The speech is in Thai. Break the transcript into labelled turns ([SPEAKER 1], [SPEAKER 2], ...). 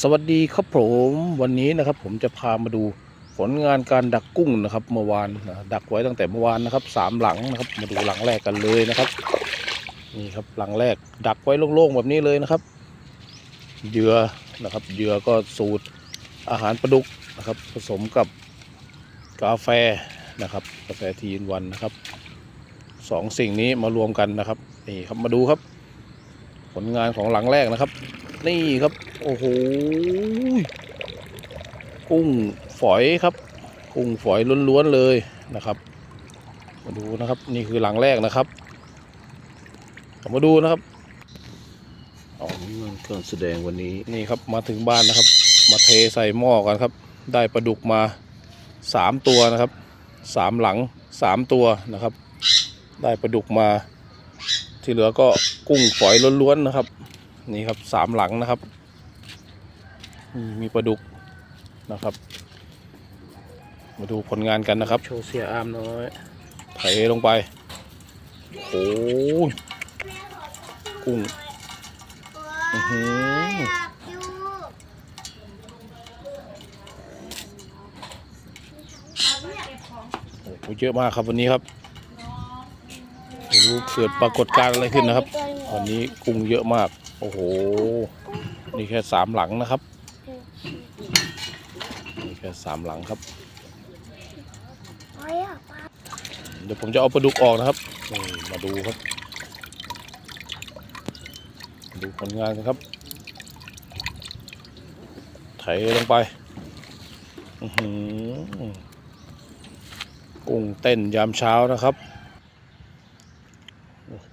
[SPEAKER 1] สวัสดีครับผมวันนี้นะครับผมจะพามาดูผลงานการดักกุ้งนะครับเมื่อวานดักไว้ตั้งแต่เมื่อวานนะครับสามหลังนะครับมาดูหลังแรกกันเลยนะครับนี่ครับหลังแรกดักไว้โล่งๆแบบนี้เลยนะครับเหยื่อนะครับเหยื่อก็สูตรอาหารปลาดุกนะครับ ผสมกับกาแฟนะครับกาแฟทีนวันนะครับสองสิ่งนี้มารวมกันนะครับนี่ครับมาดูครับ ผลงานของหลังแรกนะครับ นี่ครับ อ้โหกุ้งฝอยครับ กุ้งฝอยล้วนๆเลยนะครับ มาดูนะครับนี่คือหลังแรกนะครับเอามาดูนะครับเอาเงินเครื่องแสดงวันนี้นี่ครับมาถึงบ้านนะครับ มาเทใส่หม้อกันครับ ได้ปลาดุกมาสามตัวนะครับสามหลังสามตัวนะครับ ได้ปลาดุกมา ที่เหลือก็กุ้งฝอยล้วนๆนะครับ นี่ครับสามหลังนะครับอื มมีปลาดุกนะครับ มาดูผลงานกันนะครับ โชว์เสียอามน้อยไถลงไปโอ้ยกุ้งอื้อหือโอ้โหเยอะมากครับวันนี้ครับไม่รู้เกิดปรากฏการณ์อะไรขึ้นนะครับ วันนี้กุ้งเยอะมาก โอ้โห นี่แค่สามหลังนะครับ มีแค่สามหลังครับเดี๋ยวผมจะเอาปลาดุกออกนะครับมาดูครับ ดูผลงานกันครับ ไถลงไปกุ้งเต้นยามเช้านะครับ โอ้โห